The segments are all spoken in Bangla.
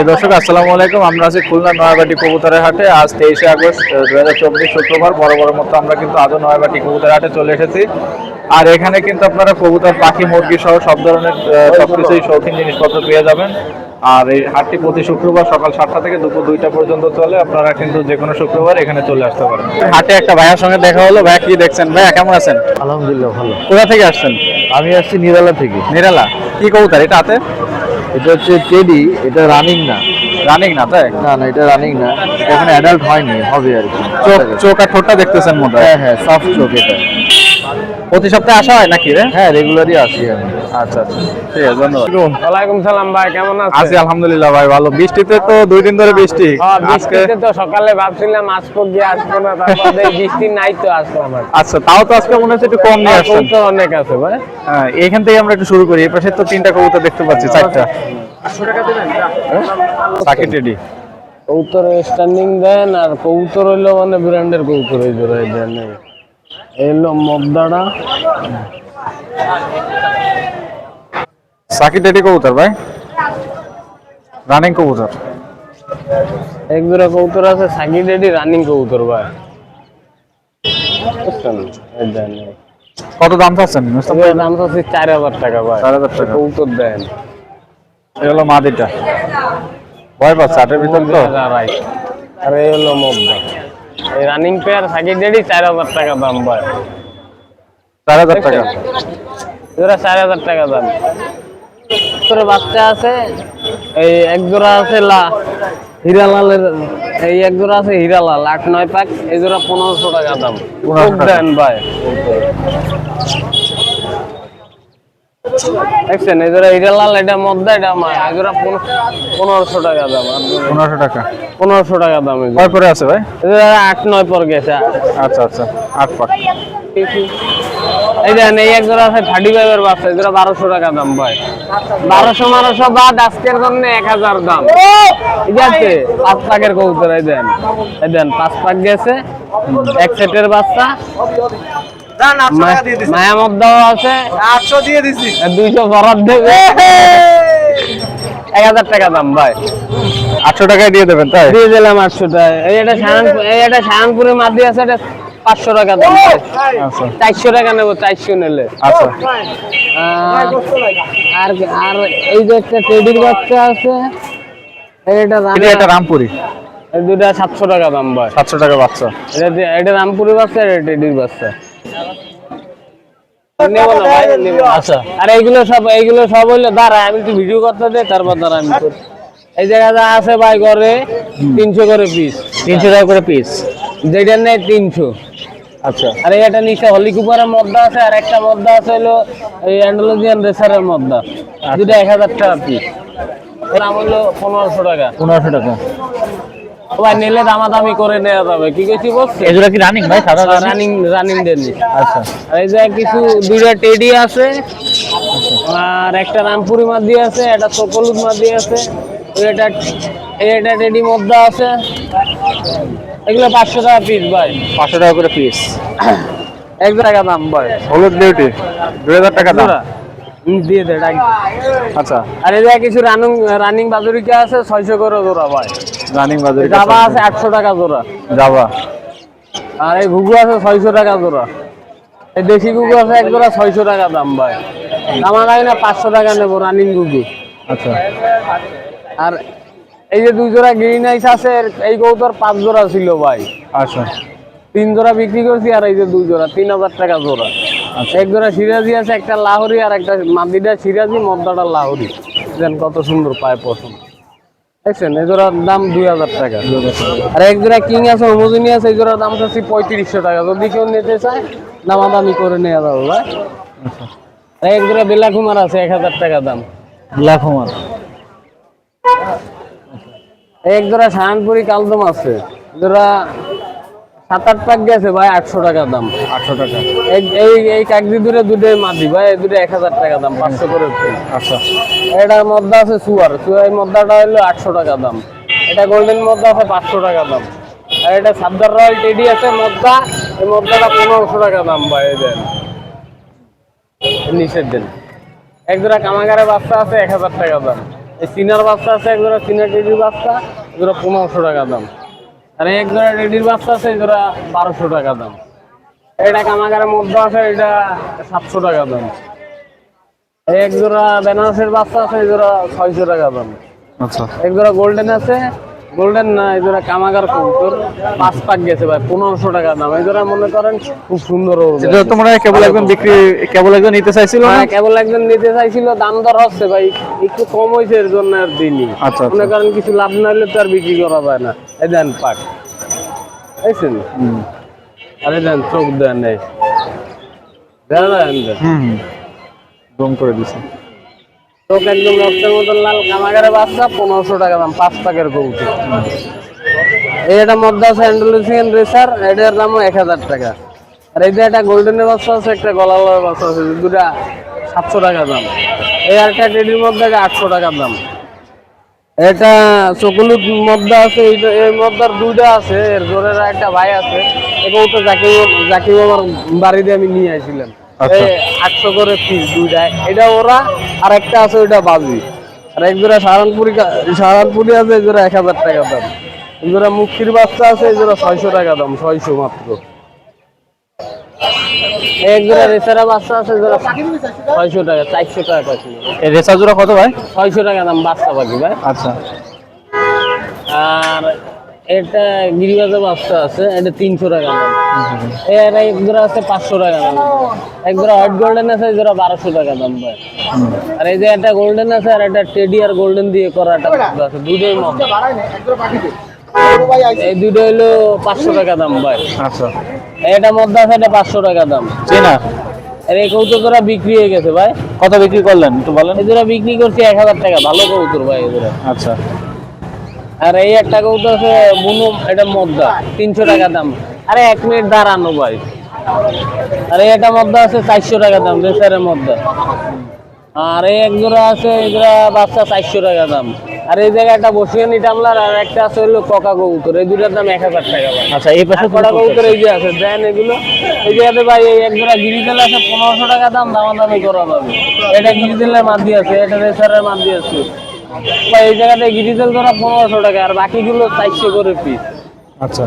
প্রিয় দর্শক আসসালামু আলাইকুম। আমরা আছি খুলনা নয়াবাটি কবুতরের হাটে। আজ তেইশে আগস্ট দু হাজার চব্বিশ শুক্রবার। বড় বড় মতো আমরা কিন্তু আজও নয়াবাটি কবুতরের হাটে চলে এসেছি। আর এখানে কিন্তু আপনারা কবুতর পাখি মুরগি সহ সব ধরনের আহ, সবকিছুই শৌখিন জিনিসপত্র পেয়ে যাবেন। আর এই হাটটি প্রতি শুক্রবার সকাল সাতটা থেকে দুপুর দুইটা পর্যন্ত চলে। আপনারা কিন্তু যে কোনো শুক্রবার এখানে চলে আসতে পারেন। হাটে একটা ভাইয়ার সঙ্গে দেখা হলো। ভাইয়া কি দেখছেন? ভাইয়া কেমন আছেন? আলহামদুলিল্লাহ ভালো। কোথা থেকে আসছেন? আমি আসছি নিরালা থেকে। নিরালা। কি কবুতর? এটা হাতে? এটা হচ্ছে টেডি এটা রানিং না। রানিং না তাই? না না এটা রানিং না। এখন অ্যাডাল্ট হয়নি হবে আর কি। চোখ চোখ আর ঠোঁটটা দেখতেছেন মনে হয়? হ্যাঁ হ্যাঁ সফট চোখ এটা। প্রতি সপ্তাহে আসা হয় নাকি রে? হ্যাঁ রেগুলারই আসি আমি। আচ্ছা আচ্ছা। ঠিক আছে ধন্যবাদ। ওয়ালাইকুম সালাম ভাই কেমন আছি আলহামদুলিল্লাহ ভাই ভালো। বৃষ্টিতে তো দুই দিন ধরে বৃষ্টি। হ্যাঁ, বৃষ্টিতে তো সকালে ভাবছিলাম আসব গিয়ে আসব না তারপর বৃষ্টি নাই তো আসলাম আচ্ছা তাও তো আজকে মনে হচ্ছে একটু কম নিয়ে আসছেন। কবুতর অনেক আছে ভাই। হ্যাঁ এখান থেকে আমরা একটু শুরু করি। এই পাশে তো তিনটা কবুতর দেখতে পাচ্ছি চারটা। সাকিট রেডি কবুতর স্ট্যান্ডিং দেন আর কবুতর হইল মানে ব্র্যান্ডের কবুতর এই ধরে এই দেন এই। এই সাকিট রেডি কবুতর ভাই? রানিং কবুতর। এক দুটা কবুতর আছে সাকি রেডি রানিং কবুতর ভাই। কত দাম চাচ্ছেন? দাম হচ্ছে চার হাজার টাকা ভাই। 4,000 টাকা। কবুতর দেন। এই হলো মাদিটা ভয় পাচ্ছে আটের ভিতর তো? আর এই হলো মগদা এই রানিং পেয়ার সাকি রেডি চার হাজার টাকা দাম ভাই। চার হাজার টাকা। জোড়া চার হাজার টাকা দাম। তোর বাচ্চা আছে? এই এক জোড়া আছে লা। হিরালালের এই এক জোড়া আছে হিরালাল আট নয় পাক। এই জোড়া পনেরোশো টাকা দাম। দেন ভাই। দেখছেন এই জোড়া হিরালাল এটা মদ্দা এটা মা এই পনেরোশো টাকা দাম পনেরোশো টাকা। পনেরোশো টাকা দাম কয় করে আছে ভাই? আট নয় পর গেছে। আচ্ছা আচ্ছা আট এই দেখেন এই এক জোড়া আছে থার্টি বাচ্চা জোড়া বারোশো টাকা দাম ভাই। বারোশো বারোশো বাদ আজকের জন্য এক হাজার দাম। ঠিক আছে? পাঁচ পাকের কবুতর এই দেন এই দেন পাঁচ পাক গেছে এক সেটের বাচ্চা। মায়া মদ্দাও আছে। আটশো দিয়ে দিছি। দুইশো বরাদ এক হাজার টাকা দাম ভাই। আটশো টাকায় দিয়ে দেবেন তাই? দিয়ে দিলাম আটশো টাকা। এটা শাহানপুর এটা শাহানপুরের মাদি আছে এটা পাঁচশো টাকা দাম। আচ্ছা। চারশো টাকা নেব চারশো নিলে। আচ্ছা। আর আর আর এই যে একটা টেডির বাচ্চা আছে এটা এটা রামপুরি এই দুটা সাতশো টাকা দাম ভাই। সাতশো টাকা বাচ্চা। এটা এটা রামপুরি বাচ্চা এটা টেডির বাচ্চা। আচ্ছা আর এইগুলো সব এইগুলো সব হইল দাঁড়া আমি একটু ভিডিও করতে দে তারপর দাঁড়া আমি এই জায়গাটা আছে ভাই করে তিনশো করে পিস তিনশো টাকা করে পিস যেটা নেই তিনশো। আচ্ছা। আর একটা নিচে হলি কুপারের মদ্দা আছে আর একটা মদ্দা আছে হলো এই অ্যান্ডোলজিয়ান রেসারের মদ্দা। দুটো এক হাজার টাকা পিস দাম হলো পনেরোশো টাকা। পনেরোশো টাকা। ভাই নিলে দামাদামি করে নেওয়া যাবে। কি কইছি বলছি এগুলো কি রানিং ভাই সাদা রানিং রানিং দেননি। আচ্ছা। আর এই যে কিছু দুইটা টেডি আছে আর একটা রামপুরি মাদি আছে একটা সকলুদ মাদি আছে এটা একটা টেডি মদ্দা আছে। এগুলো পাঁচশো টাকা পিস ভাই। পাঁচশো টাকা করে পিস এক টাকা দাম ভাই। হলুদ বিউটি দুই হাজার টাকা দাম। দিয়ে দে ডাক। দে। আচ্ছা। আর এই যে কিছু রানিং রানিং বাজুরিকা আছে ছয়শো করে জোড়া ভাই। রানিং বাজারে জাবা আছে টাকা জোড়া। যাবা আর এই ঘুঘু আছে ছয়শো টাকা জোড়া। এই দেশি ঘুঘু আছে এক জোড়া ছয়শো টাকা দাম ভাই। আমার গাড়ি না পাঁচশো টাকা নেব রানিং ঘুঘু। আচ্ছা। আর এই যে দুই জোড়া গ্রিন আইস আছে এই কৌতর পাঁচ জোড়া ছিল ভাই। আচ্ছা। তিন জোড়া বিক্রি করছি আর এই যে দুই জোড়া তিন হাজার টাকা জোড়া। এক জোড়া সিরাজি আছে একটা লাহরি আর একটা মাদিটা সিরাজি মদ্দাটা লাহরি। দেন কত সুন্দর পায় পছন্দ দেখছেন এই জোড়ার দাম দুই হাজার টাকা। আর এক জোড়া কিং আছে হোমোজিনি আছে এই জোড়ার দাম চাচ্ছি পঁয়ত্রিশশো টাকা। যদি কেউ নিতে চায় দামাদামি করে নেওয়া যাবে ভাই। আর এক জোড়া বেলা কুমার আছে এক হাজার টাকা দাম। বেলা হোমার এক জোড়া শাহানপুরি কালদম আছে। জোড়া সাত আট পাক গেছে ভাই আটশো টাকা দাম। আটশো টাকা। এই- এই কাকদি দূরে দুটোই মাদি ভাই এই দুটো এক হাজার টাকা দাম পাঁচশো করে। আচ্ছা। এটার মধ্যে আছে সুয়ার। সুয়ার মদ্দাটা হলো আটশো টাকা দাম। এটা গোল্ডেন মদ্দা আছে পাঁচশো টাকা দাম। আর এটা সাবদার রয়্যাল টেডি আছে মদ্দা এই মদ্দাটা পনেরোশো টাকা দাম ভাই এই দেন। নিচের দিন। এক জোড়া কামাগারে বাচ্চা আছে এক হাজার টাকা দাম। এই সিনার বাচ্চা আছে এক জোড়া সিনার টেডির বাচ্চা এগুলো পনেরোশো টাকা দাম। আর এক জোড়া রেডির বাচ্চা আছে জোড়া বারোশো টাকা দাম। এটা কামাগারের মধ্যে আছে এটা সাতশো টাকা দাম। এক জোড়া বেনারসের বাচ্চা আছে এই জোড়া ছয়শো টাকা দাম। আচ্ছা। এক জোড়া গোল্ডেন আছে গোল্ডেন না এই জোড়া কামাগার কবুতর পাঁচ পাক গেছে ভাই পনেরোশো টাকা দাম। এই জোড়া মনে করেন খুব সুন্দর হবে। এটা তো হয় কেবল একজন বিক্রি কেবল একজন নিতে চাইছিল না? হ্যাঁ কেবল একজন নিতে চাইছিল দাম দর হচ্ছে ভাই। একটু কম হয়েছে এর জন্য আর দিনই আচ্ছা, আচ্ছা। মনে করেন কিছু লাভ না হলে তো আর বিক্রি করা যায় না। এই দেন পাক বুঝছেন আরে দেন চোখ দেন এই। দেন দেন দেন। হুম করে দিছে। চোখ একদম রক্তের মতন লাল কামাগারে বাচ্চা, পনেরোশো টাকা দাম, পাঁচ পাকের এই একটা মধ্যে আছে অ্যান্ডালুসিয়ান রেসার এটার দামও এক হাজার টাকা। আর যে একটা গোল্ডেনের বাচ্চা আছে, একটা গলালার বাচ্চা আছে দুটা সাতশো টাকা দাম। এই আর একটা টেডির মধ্যে আটশো টাকা দাম। এটা চকুলুত মদ্দা আছে, এই মদ্দার দুইটা আছে, এর জোরের একটা ভাই আছে এটাও তো জাকিব জাকিব আমার বাড়িতে আমি নিয়ে আসছিলাম। আটশো করে পিস দুইটা এটা ওরা আর একটা আছে ওইটা বাজি। আর এক জোড়া সাহারানপুরি কা- সাহারানপুরি আছে জোড়া এক হাজার টাকা দাম। জোড়া মুক্তির বাচ্চা আছে জোড়া ছয়শো টাকা দাম ছয়শো মাত্র। এক জোড়া রেসারা বাচ্চা আছে জোড়া ছয়শো টাকা চারশো টাকা পাচ্ছি এই রেসা জোড়া কত ভাই? ছয়শো টাকা দাম বাচ্চা পাখি ভাই। আচ্ছা। আর এটা গিরিবাজা বাচ্চা আছে এটা তিনশো টাকা দাম। এর এক জোড়া আছে পাঁচশো টাকা দাম। এক জোড়া হোয়াইট গোল্ডেন আছে জোড়া বারোশো টাকা দাম ভাই। আর এই যে একটা গোল্ডেন আছে আর একটা টেডি আর গোল্ডেন দিয়ে করা একটা আছে দুটোই মদ্দা এই দুটো হলো পাঁচশো টাকা দাম ভাই। আচ্ছা। এটা মদ্দা আছে এটা পাঁচশো টাকা দাম। চেনা? আর এই কৌতুকরা বিক্রি হয়ে গেছে ভাই। কত বিক্রি করলেন একটু বলেন? জোড়া বিক্রি করছি এক হাজার টাকা ভালো কৌতুর ভাই জোড়া। আচ্ছা। আর এই একটা কৌতো আছে বুনো এটা মদ্দা তিনশো টাকা দাম। আরে এক মিনিট দাঁড়ানো ভাই। আর এই একটা মদ্দা আছে চারশো টাকা দাম রেসারের মদ্দা। আর এই এক জোড়া আছে এগুলা বাচ্চা চারশো টাকা দাম। আর এই জায়গায় একটা বসিয়ে নিটামলার আর একটা আছে হলো ককা কবুতর এই দুটার দাম এক হাজার টাকা আচ্ছা এই পাশে কটা কবুতর এই যে আছে দেন এগুলো। এই জায়গাতে ভাই এই এক জোড়া গিরিজেল আছে পনেরোশো টাকা দাম দামাদামি করা যাবে এটা গিরিজেলের মাদি আছে এটা রেসারের মাদি আছে। ভাই এই জায়গাতে গিরিজেল জোড়া পনেরোশো টাকা আর বাকিগুলো চারশো করে পিস আচ্ছা।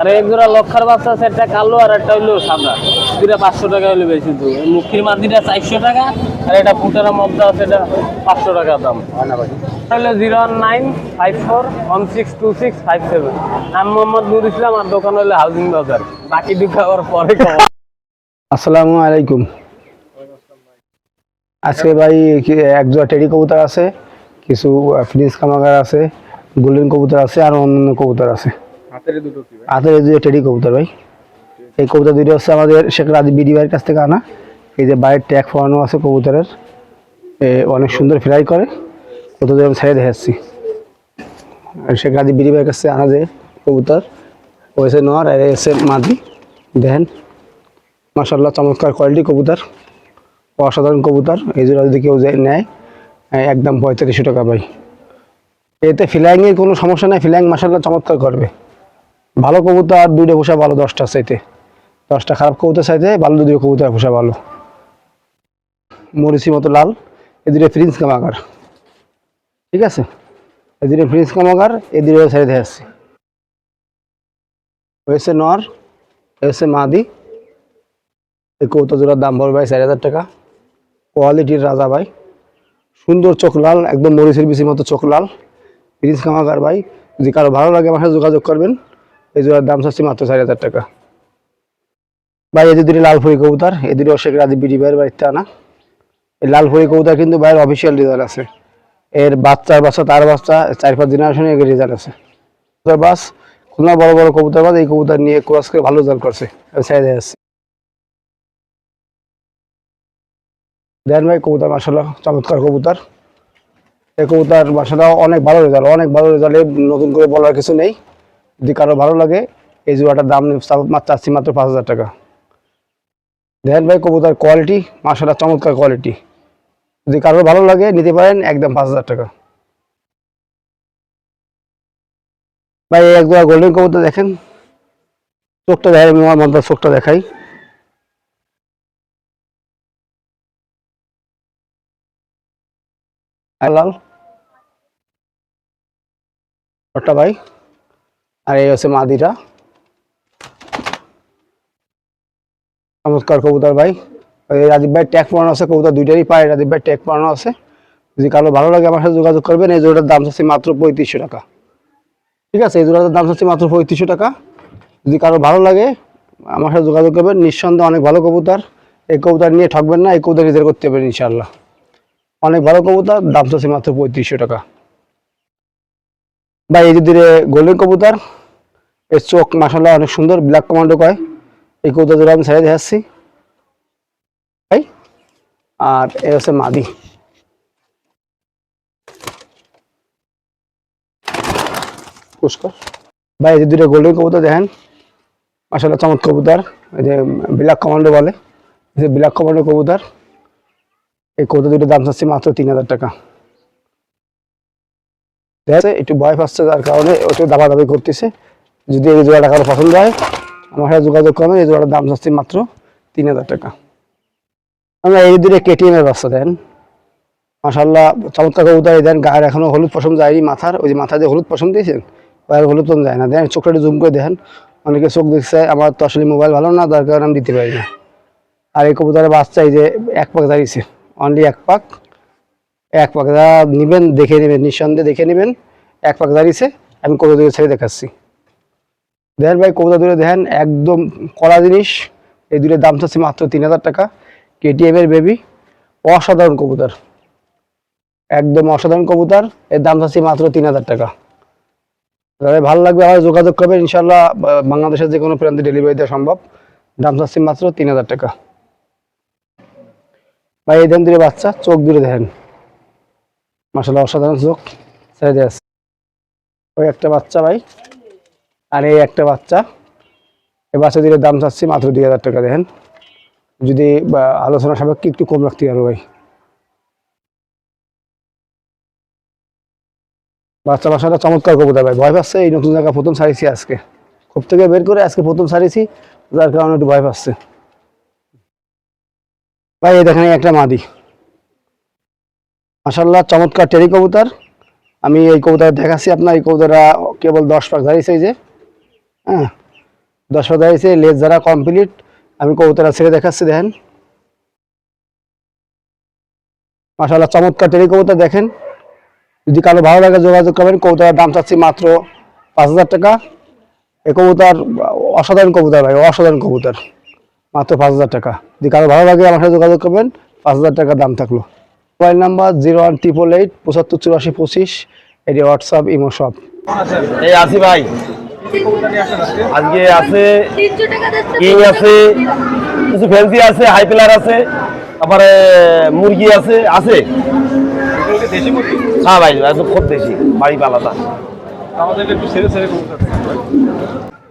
আর এক জোড়া লক্ষার বাচ্চা আছে একটা কালো আর একটা হইল সাদা। দুটা পাঁচশো টাকা হলে বেশি তো। মুখির মাদিটা চারশো টাকা আর এটা ফুটার মধ্যে আছে এটা পাঁচশো টাকা দাম। হলো zero one nine five four one six two six five seven. নাম মোহাম্মদ নুর ইসলাম আর দোকান হলো হাউজিং বাজার। বাকি দুটো আবার পরে খাওয়া আসসালামু আলাইকুম। আজকে ভাই এক জোড়া টেডি কবুতর আছে। কিছু ফ্রিজ কামাগার আছে গোল্ডেন কবুতর আছে আর অন্যান্য কবুতর আছে। হাতের দুটো টেডি কবুতর ভাই এই কবুতর দুটো হচ্ছে আমাদের শেখ রাজি বিডি ভাইয়ের কাছ থেকে আনা। এই যে বাইরের ট্যাগ ফোয়ানো আছে কবুতরের এ অনেক সুন্দর ফ্লাই করে কবুতর আমি ছেড়ে দেখাচ্ছি। আর শেখ রাজি বিডি ভাইয়ের কাছে আনা যে কবুতর ওইসে নর আর এসে মাদি। দেখেন মাসাল্লাহ চমৎকার কোয়ালিটি কবুতর অসাধারণ কবুতর এই জন্য যদি কেউ নেয় একদম পঁয়ত্রিশশো টাকা পাই এতে ফিলাইংয়ের কোনো সমস্যা নাই, ফিলাইং মাসাল্লাহ চমৎকার করবে। ভালো কবুতর, দুইটা পোষা ভালো, দশটা চাইতে। দশটা খারাপ কবুতর চাইতে, ভালো দুটো কবুতর পোষা ভালো। মরিচি মতো লাল এই দুটো প্রিন্স কামাগার। ঠিক আছে? এই দুটো প্রিন্স কামাকার এই দুটো ছেড়ে আসছি হয়েছে নর, হয়েছে মাদি। এই কৌতো জোড়ার দাম পড়বে ভাই চার হাজার টাকা। কোয়ালিটির রাজা ভাই। সুন্দর চোখ লাল, একদম মরিচের বিচির মতো চোখ লাল। প্রিন্স কামাকার ভাই, যদি কারও ভালো লাগে আমার সাথে যোগাযোগ করবেন। এই জোড়ার দাম চাচ্ছি মাত্র চার হাজার টাকা। ভাই, এই দুটি লাল ফুরি কবুতর, এই দুটি অশেখ রাজি বিডি ভাইয়ের বাড়িতে আনা। এই লাল ফুরি কবুতর কিন্তু ভাইয়ের অফিসিয়াল রেজাল্ট আছে। এর বাচ্চার বাচ্চা, তার বাচ্চা, চার পাঁচ জেনারেশনে এর রেজাল্ট আছে। বাস, খুলনা বড় বড় কবুতর বাস, এই কবুতর নিয়ে ক্রস করে ভালো রেজাল্ট করছে। আমি ছেড়ে দেন ভাই, কবুতর মাসাল্লাহ চমৎকার কবুতর। এই কবুতর মাসাল্লাহ অনেক ভালো রেজাল্ট অনেক ভালো রেজাল্ট নতুন করে বলার কিছু নেই। যদি কারও ভালো লাগে, এই জোড়াটার দাম চাচ্ছি মাত্র পাঁচ হাজার টাকা। দেন ভাই, কবুতর কোয়ালিটি মাসাল্লাহ চমৎকার কোয়ালিটি যদি কারও ভালো লাগে, নিতে পারেন, একদম পাঁচ হাজার টাকা। ভাই এক জোড়া গোল্ডেন কবুতর দেখেন। চোখটা আমি আমার মধ্যে চোখটা দেখাই। লাল নটটা ভাই। আর এই হচ্ছে মাদিটা চমৎকার কবুতর ভাই। রাজীব ভাই ট্যাগ পড়ানো আছে, কবুতর দুইটারই পায় রাজীব ভাই ট্যাগ পড়ানো আছে। যদি কারও ভালো লাগে আমার সাথে যোগাযোগ করবেন, এই জোড়াটার দাম চাচ্ছি মাত্র পঁয়ত্রিশশো টাকা। ঠিক আছে, এই জোড়াটার দাম চাচ্ছি মাত্র পঁয়ত্রিশশো টাকা। যদি কারও ভালো লাগে আমার সাথে যোগাযোগ করবেন, নিঃসন্দেহে অনেক ভালো কবুতর। এই কবুতর নিয়ে ঠকবেন না, এই কবুতর রিজার্ভ করতে পারবেন ইনশাল্লাহ অনেক ভালো কবুতর, দাম চাচ্ছি মাত্র পঁয়ত্রিশশো টাকা। ভাই, এই যে গোল্ডেন কবুতর, এর চোখ মাসাল্লাহ অনেক সুন্দর ব্ল্যাক কমান্ডো কয়। এই কবুতর জোড়া আমি ছেড়ে দেখাচ্ছি। ভাই, আর এ হচ্ছে মাদি। পুষ্কর। ভাই, এই যে দুটো গোল্ডেন কবুতর দেখেন মাসাল্লাহ চমৎ কবুতর, এই যে ব্ল্যাক কমান্ডো বলে, এই যে ব্ল্যাক কমান্ডো কবুতর। এই কবুতর দুটো দাম চাচ্ছি মাত্র তিন হাজার টাকা। ঠিক আছে, একটু ভয় পাচ্ছে যার কারণে ওটা দাবাদাবি করতেছে। যদি এই জোড়াটা কারও পছন্দ হয়, আমার সাথে যোগাযোগ করবেন এই জোড়াটার দাম চাচ্ছি মাত্র তিন হাজার টাকা। আমরা এই দূরে কেটিএম এর বাচ্চা দেন। মাসাল্লাহ চমৎকার কবুতর দেন। গায়ের এখনও হলুদ পশম যায়নি মাথার। ওই যে মাথায় যে হলুদ পশম দিয়েছেন, গায়ের হলুদ পশম যায় না। দেন চোখটা জুম করে দেখেন। অনেকে চোখ দেখছে, আমার তো আসলে মোবাইল ভালো না দরকার আমি দিতে পারি না। আর এই কবুতরের বাচ্চা এই যে এক পাক দাঁড়িয়েছে। অনলি এক পাক। এক পাক যারা নেবেন, দেখে নেবেন, নিঃসন্দেহে দেখে নেবেন, এক পাক দাঁড়িয়েছে, আমি কবুতর দিকে ছেড়ে দেখাচ্ছি। দেখেন ভাই, কবুতর দূরে দেখেন, একদম কড়া জিনিস। এই দুটোর দাম চাচ্ছি মাত্র তিন হাজার টাকা। কেটিএমের বেবি অসাধারণ কবুতর। একদম অসাধারণ কবুতর, এর দাম চাচ্ছি মাত্র তিন হাজার টাকা। যাদের ভালো লাগবে আমার যোগাযোগ করবেন ইনশাল্লাহ বাংলাদেশের যে কোনো প্রান্তে ডেলিভারি দেওয়া সম্ভব। দাম চাচ্ছি মাত্র তিন হাজার টাকা। ভাই, এই দেন বাচ্চা, চোখ দূরে দেখেন। মাসাল্লাহ অসাধারণ চোখ, ছেড়ে দিয়ে আসছে। ওই একটা বাচ্চা ভাই, আর এই একটা বাচ্চা। এই বাচ্চা দুটোর দাম চাচ্ছি মাত্র দুই হাজার টাকা, দেখেন। যদি আলোচনা সাপেক্ষে একটু কম রাখতে পারব ভাই। বাচ্চা বাচ্চাটা চমৎকার কবুতর ভাই, ভয় পাচ্ছে এই নতুন জায়গা প্রথম সারিছি আজকে। খুব থেকে বের করে আজকে প্রথম সারিছি, যার কারণে একটু ভয় পাচ্ছে। ভাই, এই দেখেন একটা মাদি। মাসাল্লাহ চমৎকার টেরি কবুতর। আমি এই কবুতর দেখাচ্ছি আপনার, এই কবুতররা কেবল দশ পাক দাঁড়িয়েছে এই যে। হ্যাঁ দশ পাক দাঁড়িয়েছে লেজ যারা কমপ্লিট আমি কবুতররা ছেড়ে দেখাচ্ছি, দেখেন। মাসাল্লাহ চমৎকার টেরি কবুতর দেখেন। যদি কারও ভালো লাগে যোগাযোগ করবেন, কবুতরের দাম চাচ্ছি মাত্র পাঁচ হাজার টাকা। এই কবুতর অসাধারণ কবুতর ভাই, অসাধারণ কবুতর। মাত্র পাঁচ হাজার টাকা। যদি কারও ভালো লাগে আমার সাথে যোগাযোগ করবেন পাঁচ হাজার টাকা দাম থাকল। Mobile number zero one triple eight পঁচাত্তর চুরাশি পঁচিশ এটি হোয়াটসঅ্যাপ ইমো সব এই আসি ভাই। আজকে আছে কিং আছে কিছু ফ্যান্সি আছে হাই পিলার আছে তারপরে মুরগি আছে আছে? হ্যাঁ ভাই একদম খুব দেশি বাড়ি পালাতা।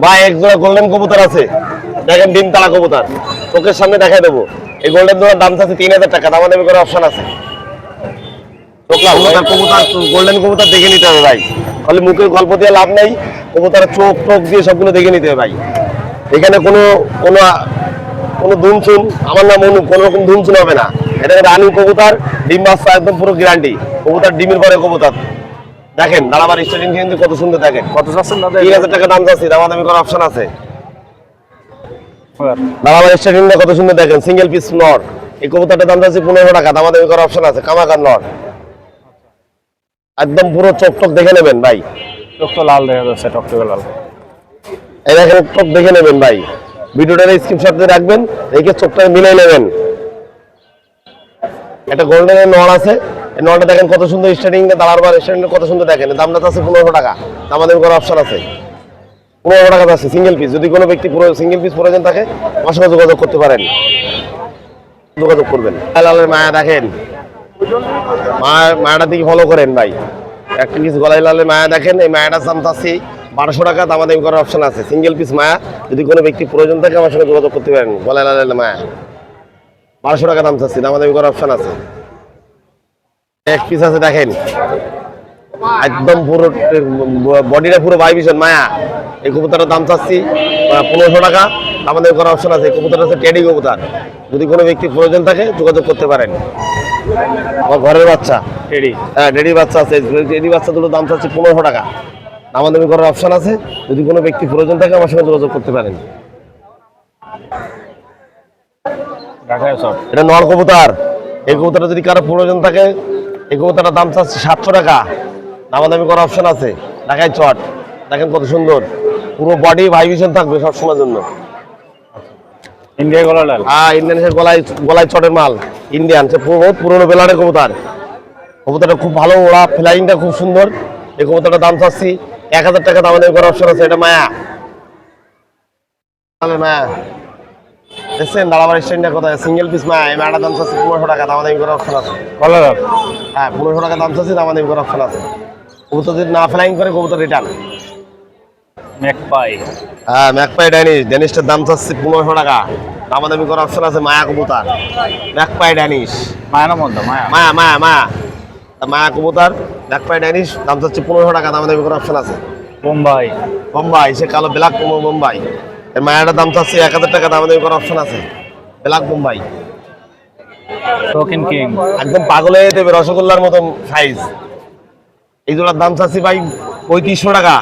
ভাই এক জোড়া গোল্ডেন কবুতর আছে। দেখেন ডিম তালা কবুতর। চোখের সামনে দেখাই দেবো। এই গোল্ডেন জোড়ার দাম আছে তিন হাজার টাকা দামা দামি করে অপশন আছে কবুতর কবুতর গোল্ডেন কবুতর দেখে নিতে হবে ভাই। খালি মুখের গল্প দিয়ে লাভ নেই কবুতরের চোখ টোক দিয়ে সবগুলো দেখে নিতে হবে ভাই। এখানে কোনো কোনো কোনো ধুমচুন আমার নাম অনু কোনো রকম ধুমচুন হবে না। এটা রানি কবুতর ডিম বাচ্চা একদম পুরো গ্যারান্টি কবুতর ডিমের পরে কবুতর। দেখেন দাঁড়াবার স্টেডিয়াম কিন্তু কত সুন্দর দেখেন। কত চাচ্ছেন তিন হাজার টাকা দাম চাচ্ছি দামাদামি করার অপশন আছে। কত সুন্দর দেখেন সিঙ্গেল পিস এই কবুতরটার দাম চাচ্ছি পনেরো টাকা করার অপশন আছে কামাকার একদম পুরো চোখ টোক দেখে নেবেন ভাই। চোখ তো লাল দেখা যাচ্ছে টকটকে লাল। এই দেখেন দেখে নেবেন ভাই। ভিডিওটার স্ক্রিনশট দিয়ে রাখবেন রেখে চোখটা মিলাই নেবেন। একটা গোল্ডেনের নল আছে এই নলটা দেখেন কত সুন্দর স্টার্টিং দাঁড়ার বার স্টার্টিং কত সুন্দর দেখেন। দামটা আছে পনেরো টাকা দামাদামি করার অপশন আছে। পনেরো টাকা আছে সিঙ্গেল পিস যদি কোনো ব্যক্তি পুরো সিঙ্গেল পিস প্রয়োজন থাকে আমার সঙ্গে যোগাযোগ করতে পারেন। যোগাযোগ করবেন। লালের মায়া দেখেন। মায়া মায়াটা দিকে ফলো করেন ভাই। একটা পিস গলায় লালের মায়া দেখেন, এই মায়াটার দাম চাচ্ছি বারোশো টাকা দামাদামি করার অপশন আছে। সিঙ্গেল পিস মায়া, যদি কোনো ব্যক্তি প্রয়োজন থাকে, আমার সঙ্গে যোগাযোগ করতে পারেন। গলায় লালের মায়া। বারোশো টাকা দাম চাচ্ছি দামাদামি করার অপশন আছে। এক পিস আছে, দেখেন। একদম পুরো বডিটা পুরো ভাইবিশন মায়া। এই কবুতরের দাম চাচ্ছি পনেরোশো টাকা। আমাদের করার অপশন আছে এই কবুতর আছে টেডি কবুতর। যদি কোনো ব্যক্তি প্রয়োজন থাকে যোগাযোগ করতে পারেন। আমার ঘরের বাচ্চা। টেডি। হ্যাঁ টেডি বাচ্চা আছে টেডি বাচ্চা দুটো দাম চাচ্ছি পনেরোশো টাকা। দামাদামি করার অপশন আছে যদি কোনো ব্যক্তি প্রয়োজন থাকে আমার সঙ্গে যোগাযোগ করতে পারেন। এটা নর কবুতর। এই কবুতরটা যদি কারও প্রয়োজন থাকে এই কবুতরটার দাম চাচ্ছে সাতশো টাকা। দামাদামি করার অপশন আছে। ঢাকায় চট। দেখেন কত সুন্দর। পুরো বডি ভাইব্রেশন থাকবে সবসময়ের জন্য। ইন্ডিয়া গলা লাল। হ্যাঁ ইন্ডিয়ান গলায় গলায় চটের মাল। ইন্ডিয়ান সে পুরো পুরোনো বেলারের কবুতর। কবুতরটা খুব ভালো ওরা ফ্লাইংটা খুব সুন্দর। এই কবুতরটার দাম চাচ্ছি এক হাজার টাকা দামাদামি করার অপশন আছে। এটা মায়া। মায়া। দেখছেন দাঁড়াবার স্ট্যান্ডটা কোথায় সিঙ্গেল পিস মায়া। এই মায়াটার দাম চাচ্ছি পনেরোশো টাকা দামাদামি করার অপশন আছে। হ্যাঁ পনেরোশো টাকা দাম চাচ্ছি দামাদামি করার অপশন আছে। কবুতর যদি না ফ্লাইং করে কবুতর রিটার্ন ম্যাকপাই হ্যাঁ ম্যাকপাই ড্যানিশ ড্যানিশটার দাম চাচ্ছি পনেরোশো টাকা। দামাদামি করার অপশন আছে মায়া কবুতর। ম্যাকপাই ড্যানিশ মায়ানা মধ্যে মায়া। মায়া মায়া মায়া। মায়া কবুতর ম্যাকপাই ড্যানিশ দাম চাচ্ছি পনেরোশো টাকা দামাদামি করার অপশন আছে। বোম্বাই বোম্বাই সে কালো ব্ল্যাক বোম্বাই এর মায়াটার দাম চাচ্ছি এক হাজার টাকা দামাদামি করার অপশন আছে। ব্ল্যাক বোম্বাই টোকেন কিং একদম পাগল হয়ে দেবে রসগোল্লার মতন সাইজ এই জোড়ার দাম চাচ্ছি ভাই পঁয়ত্রিশশো টাকা।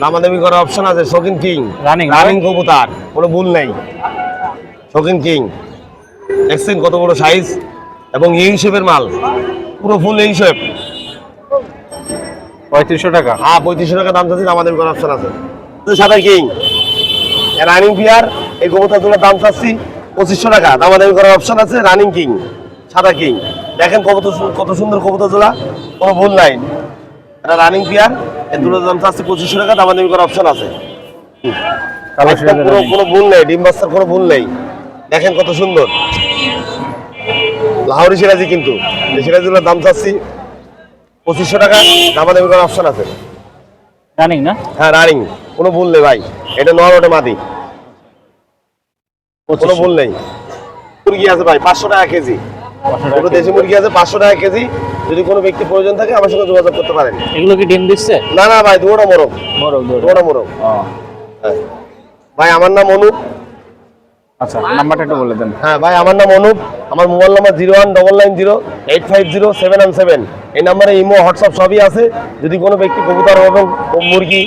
দামাদামি করার অপশন আছে শৌখিন কিং রানিং রানিং কবুতার কোনো ভুল নেই। শৌখিন কিং দেখছেন কত বড় সাইজ এবং এই হিসেবের মাল। পুরো ফুল এই হিসেব পঁয়ত্রিশশো টাকা। হ্যাঁ পঁয়ত্রিশশো টাকা দাম চাচ্ছি দামাদামি করার অপশন আছে। সাদা কিং রানিং পিয়ার এই কবুতর জোড়ার দাম চাচ্ছি পঁচিশশো টাকা। দামাদামি করার অপশন আছে রানিং কিং সাদা কিং দেখেন কত কত সুন্দর কবুতর জোড়া কোনো ভুল নাই। এটা রানিং পিয়ার এর দুটো দাম চাচ্ছি পঁচিশশো টাকা দামাদামি করার অপশন আছে। কোনো কোনো ভুল নেই ডিম বাচ্চার কোনো ভুল নেই। দেখেন কত সুন্দর। লাহোরি সিরাজি কিন্তু। এই সিরাজিগুলোর দাম চাচ্ছি পঁচিশশো টাকা দামাদামি করার অপশন আছে। রানিং না? হ্যাঁ রানিং কোনো ভুল নেই ভাই এটা নর ওটা মাদি। কোনো ভুল নেই। মুরগি আছে ভাই পাঁচশো টাকা কেজি। দুটো দেশি মুরগি আছে পাঁচশো টাকা কেজি। যদি কোনো ব্যক্তি প্রয়োজন থাকে আমার সঙ্গে যোগাযোগ করতে পারেন। এগুলো কি ডিম দিচ্ছে? না না ভাই দুটো মোরগ। বড় বড় দুটো মোরগ। হ্যাঁ। ভাই আমার নাম অনুপ। আচ্ছা নাম্বারটা একটু বলে দেন। হ্যাঁ ভাই আমার নাম অনুপ। আমার mobile number zero one double nine zero eight five zero seven one seven. এই নাম্বারে ইমো হোয়াটসঅ্যাপ সবই আছে। যদি কোনো ব্যক্তি কবুতর এবং মুরগি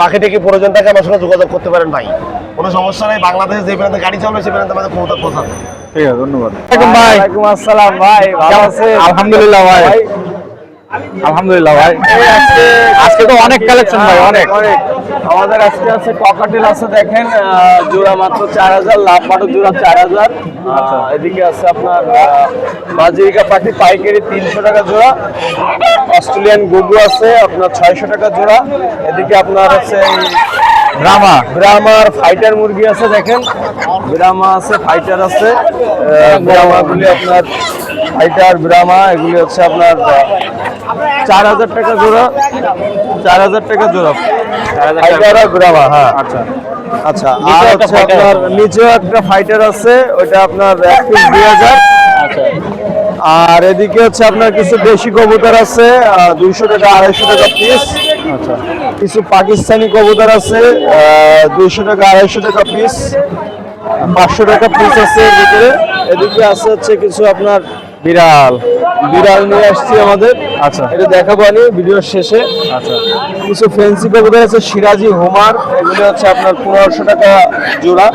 বাকি থেকে প্রয়োজন থাকে আমার সঙ্গে যোগাযোগ করতে পারেন ভাই। কোনো সমস্যা নেই বাংলাদেশে যে প্রান্তে গাড়ি চলবে সে প্রান্তে আমাদের কবুতর পৌঁছাবে। ঠিক আছে ধন্যবাদ ভাই। আসসালাম ভাই। ভালো আছেন? আলহামদুলিল্লাহ ভাই। আলহামদুলিল্লাহ ভাই। আজকে তো অনেক কালেকশন ভাই অনেক। অনেক। আমাদের আজকে আছে ককাটেল আছে দেখেন জোড়া মাত্র চার হাজার লাভ পাটো জোড়া চার হাজার। এদিকে আছে আপনার বাজিরিকা পাখি পাইকারি তিনশো টাকা জোড়া। অস্ট্রেলিয়ান গুগু আছে আপনার ছয়শো টাকা জোড়া। এদিকে আপনার আছে ব্রাহ্মা ব্রাহ্মার ফাইটার মুরগি আছে দেখেন। ব্রাহ্মা আছে ফাইটার আছে। ব্রাহ্মাগুলি আপনার ফাইটার ব্রাহ্মা এগুলি হচ্ছে আপনার চার হাজার টাকা জোড়া। চার হাজার টাকা জোড়া। ফাইটার আর ব্রাহ্মা হ্যাঁ। আচ্ছা। আচ্ছা আর হচ্ছে আপনার নিচেও একটা ফাইটার আছে ওইটা আপনার এক পিস দুই হাজার। আচ্ছা। আর এদিকে হচ্ছে আপনার কিছু দেশি কবুতর আছে দুইশো টাকা আড়াইশো টাকা পিস আচ্ছা। কিছু পাকিস্তানি কবুতর আছে দুইশো টাকা আড়াইশো টাকা পিস পাঁচশো টাকা পিস আছে ভিতরে। এদিকে আছে হচ্ছে কিছু আপনার বিড়াল। বিড়াল নিয়ে আসছি আমাদের। আচ্ছা। এটা দেখাবো আমি ভিডিওর শেষে। আচ্ছা। কিছু ফেন্সি কবুতর আছে সিরাজি হোমার। এগুলো হচ্ছে আপনার পনেরোশো টাকা জোড়া।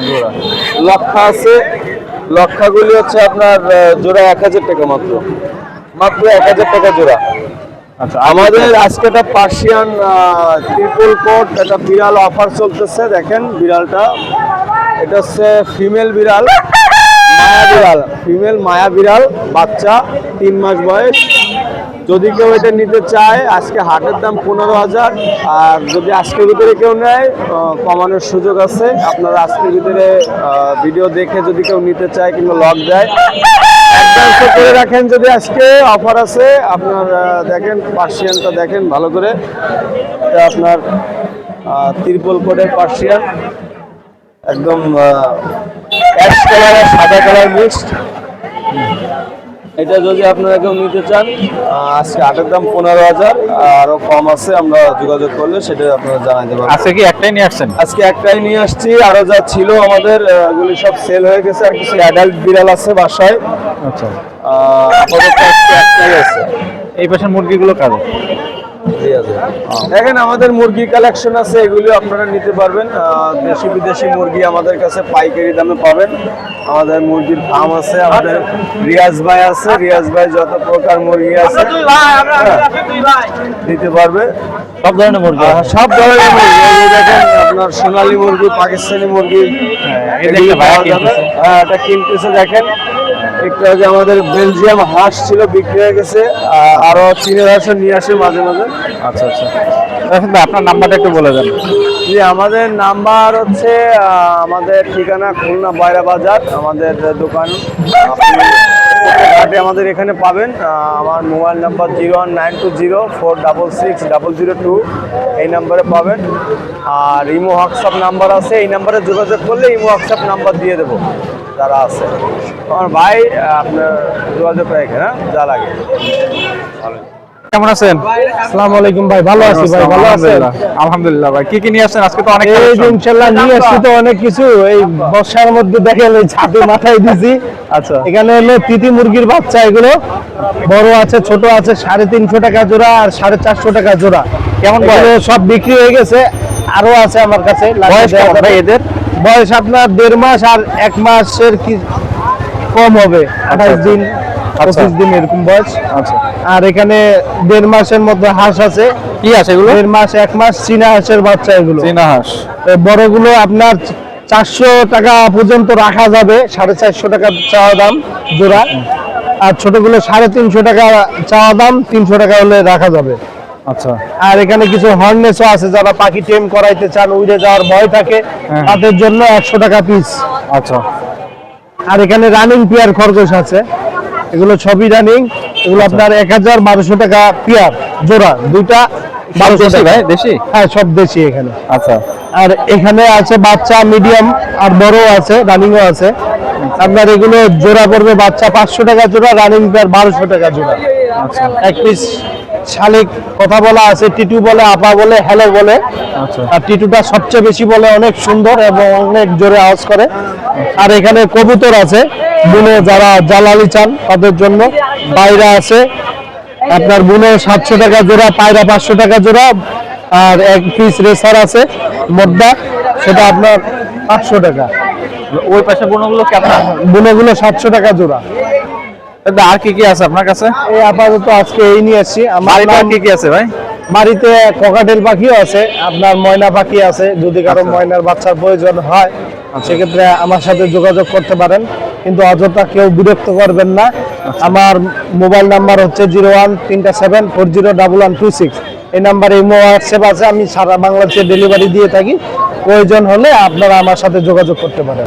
লক্ষা আছে। লক্ষাগুলি হচ্ছে আপনার জোড়া এক হাজার টাকা মাত্র। মাত্র এক হাজার টাকা জোড়া। আমাদের আজকে একটা পার্সিয়ান ট্রিপল কোট একটা বিড়াল অফার চলতেছে দেখেন বিড়ালটা। এটা হচ্ছে ফিমেল বিড়াল মায়া বিড়াল ফিমেল মায়া বিড়াল বাচ্চা তিন মাস বয়স। যদি কেউ এটা নিতে চায়, আজকে হাটের দাম পনেরো হাজার, আর যদি আজকের ভিতরে কেউ নেয় কমানোর সুযোগ আছে। আপনারা আজকের ভিতরে ভিডিও দেখে যদি কেউ নিতে চায় কিংবা লক দেয় অ্যাডভান্স করে রাখেন যদি আজকে অফার আছে। আপনার দেখেন পার্সিয়ানটা দেখেন ভালো করে। এটা আপনার ত্রিপল কোডের পার্সিয়ান একদম কালার সাদা কালার মিক্সড এটা যদি আপনারা কেউ নিতে চান আজকে আটের দাম পনেরো হাজার আরও কম আছে আমরা যোগাযোগ করলে সেটা আপনারা জানাতে পারবেন। আজকে কি একটাই নিয়ে আসছেন? আজকে একটাই নিয়ে আসছি আরও যা ছিল আমাদের এগুলি সব সেল হয়ে গেছে আর কিছু অ্যাডাল্ট বিড়াল আছে বাসায়। আচ্ছা। আহ, আপাতত আজকে একটাই আছে। এই পাশের মুরগিগুলো কারও দেখেন আমাদের মুরগি কালেকশন আছে এগুলো আপনারা নিতে পারবেন। দেশি বিদেশি মুরগি আমাদের কাছে পাইকারি দামে পাবেন। আমাদের মুরগির ফার্ম আছে আমাদের রিয়াজ ভাই আছে রিয়াজ ভাই যত প্রকার মুরগি আছে হ্যাঁ, দিতে পারবে। সব ধরনের মুরগি সব ধরনের মুরগি। দেখেন আপনার সোনালী মুরগি পাকিস্তানি মুরগি। কিনতেছে। হ্যাঁ এটা কিনতেছে দেখেন। একটু আগে আমাদের বেলজিয়াম হাঁস ছিল বিক্রি হয়ে গেছে। আরও চীনের হাঁসও নিয়ে আসে মাঝে মাঝে। আচ্ছা আচ্ছা। আপনার নাম্বারটা একটু বলে দেন। জি আমাদের নাম্বার হচ্ছে আমাদের ঠিকানা খুলনা বাইরা বাজার আমাদের দোকান। আপনি আমাদের এখানে পাবেন আমার mobile number zero one nine two zero four double six double zero two এই নাম্বারে পাবেন। আর ইমো হোয়াটসঅ্যাপ নাম্বার আছে এই নাম্বারে যোগাযোগ করলে ইমো হোয়াটসঅ্যাপ নাম্বার দিয়ে দেবো যারা আছে। আমার ভাই আপনার যোগাযোগ রাখেন হ্যাঁ যা লাগে। কেমন আছেন? আসসালামু আলাইকুম ভাই ভালো আছি ভাই ভালো আছেন? আলহামদুলিল্লাহ। ভাই কি কি নিয়ে আসছেন? আজকে তো অনেক এই। ইনশাল্লাহ নিয়ে আসছি তো অনেক কিছু। এই বর্ষার মধ্যে দেখেন এই ছাদে মাথায় দিছি। আচ্ছা। এখানে হলো তিতি মুরগির বাচ্চা এগুলো বড় আছে ছোট আছে সাড়ে তিনশো টাকা জোড়া আর সাড়ে চারশো টাকা জোড়া। কেমন? সব বিক্রি হয়ে গেছে আরও আছে আমার কাছে এদের? বয়স আপনার দেড় মাস আর এক মাসের কি কম হবে আঠাশ দিন। পঁচিশ দিন এরকম বয়স। আচ্ছা। আর এখানে দেড় মাসের মধ্যে হাঁস আছে। কি আছে এগুলো? দেড় মাস এক মাস চীনা হাঁসের বাচ্চা এগুলো। চীনা হাঁস। বড়গুলো আপনার চারশো টাকা পর্যন্ত রাখা যাবে সাড়ে চারশো টাকা চাওয়া দাম জোড়া। আর ছোটগুলো সাড়ে তিনশো টাকা চাওয়া দাম তিনশো টাকা হলে রাখা যাবে। আচ্ছা। আর এখানে কিছু হর্নেসও আছে যারা পাখি টেম করাইতে চান উড়ে যাওয়ার ভয় থাকে হ্যাঁ। তাদের জন্য একশো টাকা পিস আচ্ছা। আর এখানে রানিং পেয়ার খরগোশ আছে। এগুলো ছবি রানিং এগুলো আপনার এক হাজার বারোশো টাকা পিয়ার জোড়া দুইটা বারোশো টাকা। দেশি? হ্যাঁ সব দেশি এখানে। আচ্ছা। আর এখানে আছে বাচ্চা মিডিয়াম আর বড় আছে রানিংও আছে। আপনার এগুলো জোড়া পড়বে বাচ্চা পাঁচশো টাকা জোড়া রানিং পেয়ার বারোশো টাকা জোড়া। আচ্ছা। এক পিস শালিক কথা বলা আছে টিটু বলে আপা বলে হ্যালো বলে। আচ্ছা। আর টিটুটা সবচেয়ে বেশি বলে অনেক সুন্দর এবং অনেক জোরে আওয়াজ করে। আর এখানে কবুতর আছে বুনে যারা জালালি চান তাদের জন্য বাইরা আছে। আপনার বুনে সাতশো টাকা জোড়া পায়রা পাঁচশো টাকা জোড়া আর এক পিস রেসার আছে মোদ্দা সেটা আপনার পাঁচশো টাকা। ওই পাশে বোনগুলো বুনেগুলো সাতশো টাকা জোড়া। আর কি কি আছে আপনার কাছে? এই আপাতত আজকে এই নিয়ে আসছি। আমার কি কি আছে ভাই? বাড়িতে ককাটেল পাখিও আছে আপনার ময়না পাখি আছে যদি কারও ময়নার বাচ্চার প্রয়োজন হয় সেক্ষেত্রে আমার সাথে যোগাযোগ করতে পারেন। কিন্তু অযথা কেউ বিরক্ত করবেন না। আমার মোবাইল নাম্বার হচ্ছে জিরো ওয়ান তিনটা seven four zero double one two six. এই নাম্বারে ইমো হোয়াটসঅ্যাপ আছে আমি সারা বাংলাদেশে ডেলিভারি দিয়ে থাকি। প্রয়োজন হলে আপনারা আমার সাথে যোগাযোগ করতে পারেন।